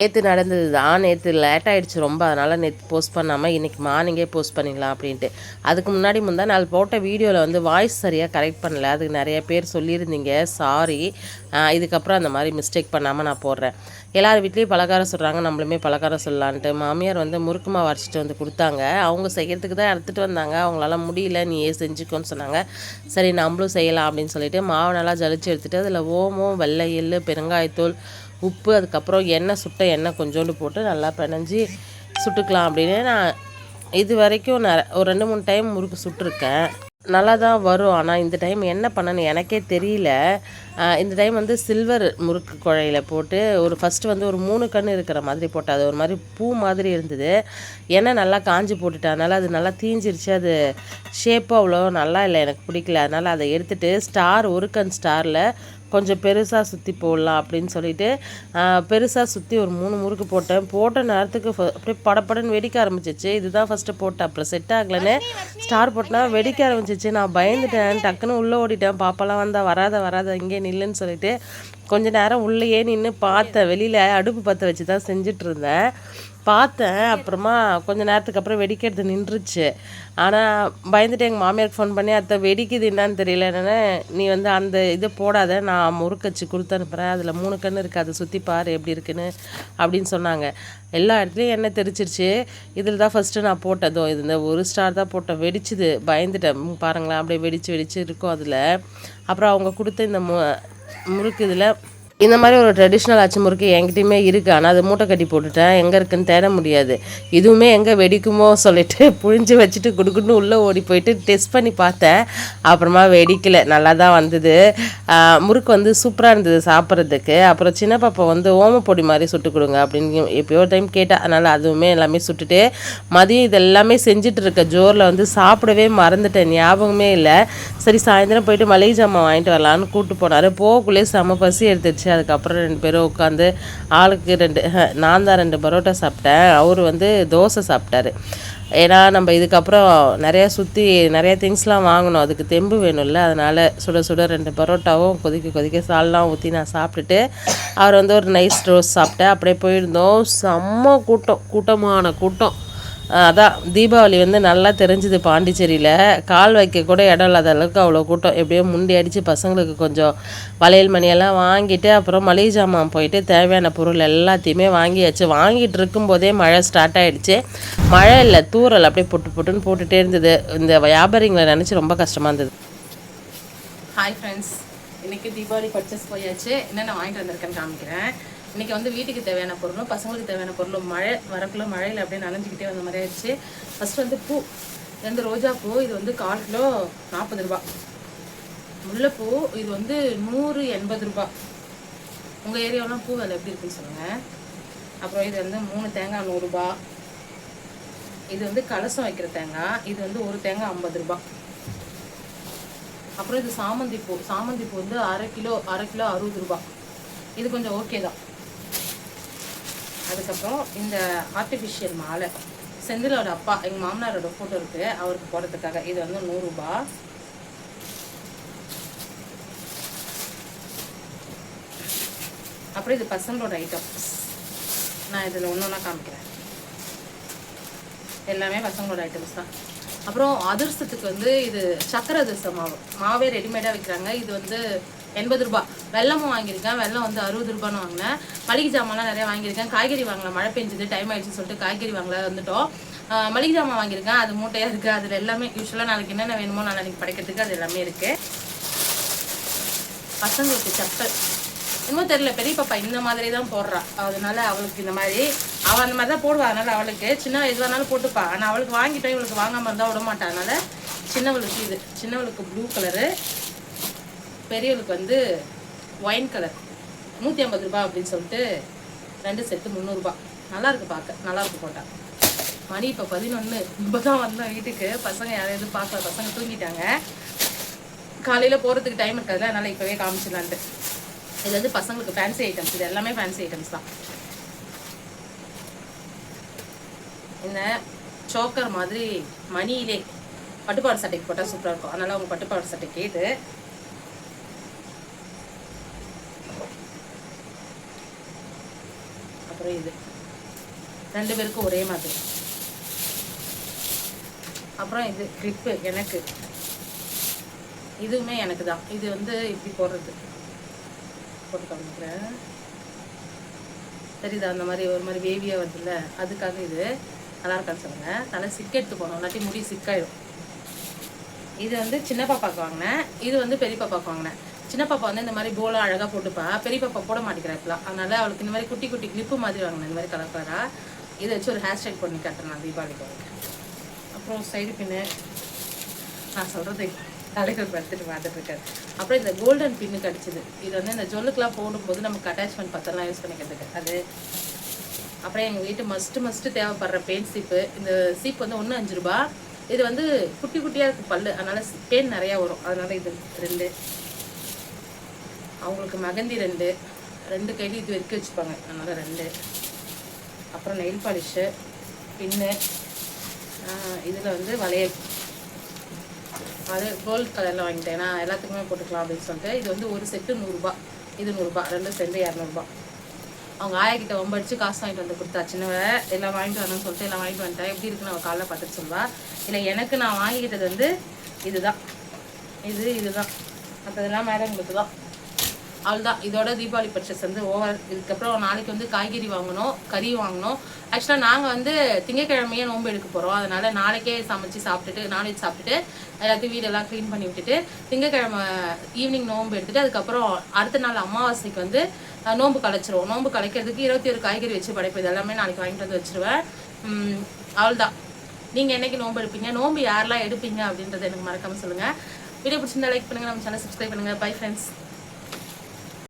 நேற்று நடந்தது தான் நேற்று லேட் ஆகிடுச்சு ரொம்ப. அதனால் நேற்று போஸ்ட் பண்ணாமல் இன்றைக்கி மார்னிங்கே போஸ்ட் பண்ணிடலாம் அப்படின்ட்டு. அதுக்கு முன்னாடி முந்தா நான் போட்ட வீடியோவில் வந்து வாய்ஸ் சரியாக கரெக்ட் பண்ணல. அதுக்கு நிறைய பேர் சொல்லியிருந்தீங்க. சாரி இதுக்கப்புறம் அந்த மாதிரி மிஸ்டேக் பண்ணாமல் நான் போடுறேன். எல்லார் வீட்லேயும் பலகாரம் சொல்கிறாங்க நம்மளுமே பலகாரம் சொல்லலான்ட்டு மாமியார் வந்து முறுக்கு மாவு அரைச்சிட்டு வந்து கொடுத்தாங்க. அவங்க செய்கிறதுக்கு தான் எடுத்துகிட்டு வந்தாங்க. அவங்களால முடியல நீ ஏன் செஞ்சுக்கோன்னு சொன்னாங்க. சரி நம்மளும் செய்யலாம் அப்படின்னு சொல்லிட்டு மாவு நல்லா ஜலிச்சு எடுத்துகிட்டு அதில் ஓமம் வெள்ளை எள்ளு பெருங்காயத்தூள் உப்பு அதுக்கப்புறம் எண்ணெய் சுட்ட எண்ணெய் கொஞ்சோண்டு போட்டு நல்லா பிணைஞ்சி சுட்டுக்கலாம் அப்படின்னு நான் இது வரைக்கும் நான் ஒரு ரெண்டு மூணு டைம் முறுக்கு சுட்டிருக்கேன். நல்லா தான் வரும். ஆனால் இந்த டைம் என்ன பண்ணணும் எனக்கே தெரியல. இந்த டைம் வந்து சில்வர் முறுக்கு குழையில் போட்டு ஒரு ஃபஸ்ட்டு வந்து ஒரு மூணு கண் இருக்கிற மாதிரி போட்டேன் அது ஒரு மாதிரி பூ மாதிரி இருந்தது. எண்ணெய் நல்லா காஞ்சி போட்டுட்டேன் அதனால் அது நல்லா தீஞ்சிருச்சு. அது ஷேப்பும் அவ்வளோ நல்லா இல்லை எனக்கு பிடிக்கல. அதனால் அதை எடுத்துகிட்டு ஸ்டார் ஒரு கண் ஸ்டாரில் கொஞ்சம் பெருசாக சுற்றி போடலாம் அப்படின்னு சொல்லிட்டு பெருசாக சுற்றி ஒரு மூணு முறுக்கு போட்டேன். போட்ட நேரத்துக்கு அப்படியே படப்படன்னு வெடிக்க ஆரம்பிச்சிச்சு. இதுதான் ஃபஸ்ட்டு போட்டேன். அப்புறம் செட் ஆகலன்னு ஸ்டார் போட்டனா வெடிக்க ஆரம்பிச்சிச்சு. நான் பயந்துட்டேன். டக்குன்னு உள்ளே ஓடிட்டேன். பாப்பாலாம் வந்தால் வராத வராத இங்கே நில்லுன்னு சொல்லிட்டு கொஞ்ச நேரம் உள்ளேயே நின்று பார்த்தேன் வெளியில் அடுப்பு பற்ற வச்சு தான் செஞ்சுட்டு இருந்தேன். பார்த்தேன். அப்புறமா கொஞ்ச நேரத்துக்கு அப்புறம் வெடிக்கிறது நின்றுச்சு. ஆனால் பயந்துட்டு எங்கள் மாமியாருக்கு ஃபோன் பண்ணி அத்தை வெடிக்குது என்னான்னு தெரியல. என்னென்ன நீ வந்து அந்த இதை போடாத. நான் முறுக்கச்சு கொடுத்து அனுப்புகிறேன் அதில் மூணு கன்று இருக்குது அதை சுற்றி பாரு எப்படி இருக்குன்னு அப்படின்னு சொன்னாங்க. எல்லா இடத்துலையும் எண்ணெய் தெரிச்சிருச்சு இதில் தான் ஃபஸ்ட்டு நான் போட்டதோ இது இந்த ஒரு ஸ்டார் தான் போட்டேன். வெடிச்சுது. பயந்துட்டேன். பாருங்களேன். அப்படியே வெடிச்சு வெடிச்சு இருக்கும் அதில். அப்புறம் அவங்க கொடுத்த இந்த மு முறுக்கு இதில் இந்த மாதிரி ஒரு ட்ரெடிஷ்னல் அச்சு முறுக்கு என்கிட்டயுமே இருக்குது ஆனால் அது மூட்டை கட்டி போட்டுட்டேன். எங்கே இருக்குன்னு தேட முடியாது. இதுவுமே எங்கே வெடிக்குமோ சொல்லிட்டு புழிஞ்சு வச்சுட்டு குடுக்குன்னு உள்ளே ஓடி போயிட்டு டெஸ்ட் பண்ணி பார்த்தேன். அப்புறமா வெடிக்கலை. நல்லா தான் வந்தது முறுக்கு வந்து சூப்பராக இருந்தது சாப்பிட்றதுக்கு. அப்புறம் சின்ன பாப்பா வந்து ஓமப்பொடி மாதிரி சுட்டு கொடுங்க அப்படின்னு எப்பயோ டைம் கேட்டால் அதனால் அதுவுமே எல்லாமே சுட்டுட்டு மதியம் இது எல்லாமே செஞ்சுட்டு இருக்க ஜோரில் வந்து சாப்பிடவே மறந்துட்டேன். ஞாபகமே இல்லை. சரி சாயந்தரம் போயிட்டு மளிகை ஜாமான் வாங்கிட்டு வரலான்னு கூப்பிட்டு போனார். போகக்குள்ளே செம பசி எடுத்துருச்சு. அதுக்கப்புறம் ரெண்டு பேரும் உட்காந்து ஆளுக்கு ரெண்டு நான் தான் ரெண்டு பரோட்டா சாப்பிட்டேன். அவர் வந்து தோசை சாப்பிட்டாரு. ஏன்னா நம்ம இதுக்கப்புறம் நிறையா சுற்றி நிறைய திங்ஸ்லாம் வாங்கணும். அதுக்கு தெம்பு வேணும்ல. அதனால் சுட சுட ரெண்டு பரோட்டாவும் கொதிக்க கொதிக்க சால்லாம் ஊற்றி நான் சாப்பிட்டுட்டு அவர் வந்து ஒரு நைஸ் ரோஸ் சாப்பிட்டேன். அப்படியே போயிருந்தோம். செம்ம கூட்டம். கூட்டமான கூட்டம். அதான் தீபாவளி வந்து நல்லா தெரிஞ்சுது பாண்டிச்சேரியில். கால் வைக்க கூட இடம் இல்லாத அளவுக்கு அவ்வளோ கூட்டம். எப்படியோ முண்டி அடித்து பசங்களுக்கு கொஞ்சம் வளையல் மணியெல்லாம் வாங்கிட்டு அப்புறம் மளிகை ஜாமான் போயிட்டு தேவையான பொருள் எல்லாத்தையுமே வாங்கியாச்சு. வாங்கிட்டு இருக்கும்போதே மழை ஸ்டார்ட் ஆகிடுச்சு மழை இல்லை தூரல் அப்படியே புட்டு புட்டுன்னு போட்டுகிட்டே இருந்தது. இந்த வியாபாரிங்களை நினச்சி ரொம்ப கஷ்டமாக இருந்தது. ஹாய் ஃப்ரெண்ட்ஸ் இன்றைக்கி தீபாவளி பர்ச்சேஸ் போயாச்சு. என்னென்ன வாங்கிட்டு வந்திருக்கேன்னு காமிக்கிறேன். இன்றைக்கி வந்து வீட்டுக்கு தேவையான பொருளும் பசங்களுக்கு தேவையான பொருளும் மழை வரக்குள்ள மழையில் அப்படியே நனைஞ்சிக்கிட்டே வந்த மாதிரி ஆயிடுச்சு. ஃபஸ்ட்டு வந்து பூ ரெண்டு ரோஜா பூ இது வந்து கால் கிலோ நாற்பது ரூபா. முல்லைப்பூ இது வந்து நூறு எண்பது ரூபா. உங்கள் ஏரியாவெலாம் பூ விலை எப்படி இருக்குன்னு சொல்லுங்கள் அப்புறம் இது வந்து மூணு தேங்காய் நூறுரூபா இது வந்து கலசம் வைக்கிற தேங்காய் இது வந்து ஒரு தேங்காய் ஐம்பது ரூபா. அப்புறம் இது சாமந்தி பூ. சாமந்தி பூ வந்து அரை கிலோ அரை கிலோ அறுபது ரூபா. இது கொஞ்சம் ஓகே தான். அதுக்கப்புறம் இந்த ஆர்டிஃபிஷியல் மாலை. செந்திலோட அப்பா எங்கள் மாமனாரோட ஃபோட்டோ இருக்குது அவருக்கு போடுறதுக்காக. இது வந்து நூறுரூபா அப்புறம் இது பசங்களோட ஐட்டம் நான் இதில் ஒன்று ஒன்றா காமிக்கிறேன். எல்லாமே பசங்களோட ஐட்டம்ஸ் தான். அப்புறம் அதிர்ஷ்டத்துக்கு வந்து இது சக்கர அதிர்ஷ்ட மாவு. மாவே ரெடிமேடாக விற்கிறாங்க இது வந்து எண்பது ரூபா. வெள்ளமும் வாங்கியிருக்கேன். வெள்ளம் வந்து அறுபது ரூபான்னு வாங்கினேன். மளிகை ஜாமான்லாம் நிறைய வாங்கியிருக்கேன். காய்கறி வாங்கலாம். மழை பெஞ்சது. டைம் ஆயிடுச்சுன்னு சொல்லிட்டு காய்கறி வாங்கல வந்துட்டோம். மளிகை ஜாமான் வாங்கியிருக்கேன். அது மூட்டையாக இருக்குது அதில் எல்லாமே யூஸ்வலாக நாளைக்கு என்னென்ன வேணுமோ நாளைக்கு படைக்கிறதுக்கு அது எல்லாமே இருக்குது பசங்களுக்கு செப்பல். இன்னும் தெரியல பெரிய பாப்பா இந்த மாதிரி தான் போடுறா. அதனால அவளுக்கு இந்த மாதிரி அவள் அந்த மாதிரி தான் போடுவா. அதனால அவளுக்கு சின்ன எது இருந்தாலும் போட்டுப்பா. ஆனால் அவளுக்கு வாங்கிட்டோம். இவளுக்கு வாங்காமல் இருந்தால் விட மாட்டா அதனால சின்னவளுக்கு இது. சின்னவளுக்கு ப்ளூ கலரு பெரியவளுக்கு வந்து ஒயின் கலர் நூற்றி ஐம்பது ரூபா அப்படின்னு சொல்லிட்டு ரெண்டு செட்டு முந்நூறுரூபா நல்லாயிருக்கு பார்க்க. நல்லா இருக்கு போட்டா மணி இப்போ பதினொன்று இப்போ தான் வந்தோம் வீட்டுக்கு. பசங்க யாரும் எதுவும் பார்க்கல. பசங்க தூங்கிட்டாங்க. காலையில் போகிறதுக்கு டைம் இருக்காதுல அதனால் இப்போவே காமிச்சிடலான்ட்டு. இது வந்து பசங்களுக்கு ஃபேன்சி ஐட்டம்ஸ் இது எல்லாமே ஃபேன்சி ஐட்டம்ஸ் தான். இந்த சோக்கர் மாதிரி மணியிலே பட்டுப்பாடு சட்டைக்கு போட்டால் சூப்பராக இருக்கும். அதனால் அவங்க பட்டுப்பாடு சட்டை கேட்டு அப்புறம் இது. ரெண்டு பேருக்கும் ஒரே மாதிரி. அப்புறம் இது கிளிப்பு எனக்கு. இதுவுமே எனக்கு தான். இது வந்து இப்படி போடுறது. போட்டு காமிக்கிறேன். தெரியுதா? அந்த மாதிரி ஒரு மாதிரி வேவியாக வருதுல்ல? அதுக்காக இது நல்லா இருக்கான்னு சொல்லுங்க. தலை சிக்க எடுத்து போனோம் இல்லாட்டி முடி சிக்காயிடும் இது வந்து சின்ன பாப்பாக்கு வாங்கினேன். இது வந்து பெரிய பாப்பாக்கு வாங்கினேன். சின்ன பாப்பா வந்து இந்த மாதிரி போலாம் அழகாக போட்டுப்பா. பெரிய பாப்பா போட மாட்டேங்கிறா அதனால அவளுக்கு இந்த மாதிரி குட்டி குட்டி கிளிப்பு மாதிரி வாங்கினேன். இந்த மாதிரி கலர் கலராக இதை வச்சு ஒரு ஹேர் ஸ்டைல் பண்ணி கட்டுறேன் நான் தீபாவளிக்கு அப்புறம் சைடு பின்னு நான் சொல்கிறது தலைக்கு படுத்துட்டு பார்த்துட்டு இருக்காரு அப்புறம் இந்த கோல்டன் பின்னு கிடச்சிது. இது வந்து இந்த ஜொல்லுக்கெலாம் போடும்போது நமக்கு அட்டாச்மெண்ட் பத்திரம்லாம் யூஸ் பண்ணிக்கிறதுக்கு. அது அப்புறம் எங்கள் வீட்டு மஸ்ட்டு மஸ்ட்டு தேவைப்படுற பெயின் சீப்பு இந்த சீப் வந்து ஒன்று அஞ்சு ரூபா. இது வந்து குட்டி குட்டியாக இருக்குது பல்லு. அதனால் பெயின் நிறையா வரும். அதனால் இது ரெண்டு. அவங்களுக்கு மகந்தி ரெண்டு ரெண்டு கையில இது வெறுக்க வச்சுப்பாங்க. அதனால் ரெண்டு. அப்புறம் நெயில் பாலிஷு பின்னு இதில் வந்து வளையல். அது கோல்ட் கலரில் வாங்கிட்டேன். ஏன்னா எல்லாத்துக்குமே போட்டுக்கலாம் அப்படின்னு சொல்லிட்டு இது வந்து ஒரு செட்டு நூறுரூபா இது நூறுரூபா ரெண்டு செட்டு இரநூறுபா அவங்க ஆயா கிட்ட ஒம்படிச்சு காசு வாங்கிட்டு வந்து கொடுத்தா சின்னவ எல்லாம் வாங்கிட்டு வரணும்னு சொல்லிட்டு எல்லாம் வாங்கிட்டு வந்துட்டேன் எப்படி இருக்குன்னு அவள் காலைல பார்த்துட்டு சொல்வா இல்லை எனக்கு நான் வாங்கிக்கிட்டது வந்து இதுதான். இது இதுதான். மற்றதெல்லாம் மேடங்களுக்கு தான். அவ்வளோதான் இதோட தீபாவளி பர்ச்சேஸ் வந்து ஓவர் இதுக்கப்புறம் நாளைக்கு வந்து காய்கறி வாங்கணும் கறி வாங்கணும். ஆக்சுவலாக நாங்கள் வந்து திங்கக்கிழமையே நோன்பு எடுக்க போகிறோம் அதனால நாளைக்கே சமைச்சு சாப்பிட்டுட்டு நான்வெஜ் சாப்பிட்டுட்டு எல்லாத்தையும் வீடெல்லாம் க்ளீன் பண்ணி விட்டுட்டு திங்கக்கிழமை ஈவினிங் நோன்பு எடுத்துட்டு அதுக்கப்புறம் அடுத்த நாள் அமாவாசைக்கு வந்து நோன்பு கலைச்சிருவோம். நோன்பு கலைக்கிறதுக்கு இருபத்தி ஒரு காய்கறி வச்சு படைப்பு இது எல்லாமே நாளைக்கு வாங்கிட்டு வந்து வச்சிருவேன். அவ்வளோதான் நீங்கள் என்னைக்கு நோன்பு எடுப்பீங்க? நோன்பு யாரெல்லாம் எடுப்பீங்க அப்படின்றத எனக்கு மறக்காமல் சொல்லுங்கள் வீடியோ பிடிச்சிருந்தா லைக் பண்ணுங்கள் நம்ம சேனல் சப்ஸ்கிரைப் பண்ணுங்கள் பை ஃப்ரெண்ட்ஸ்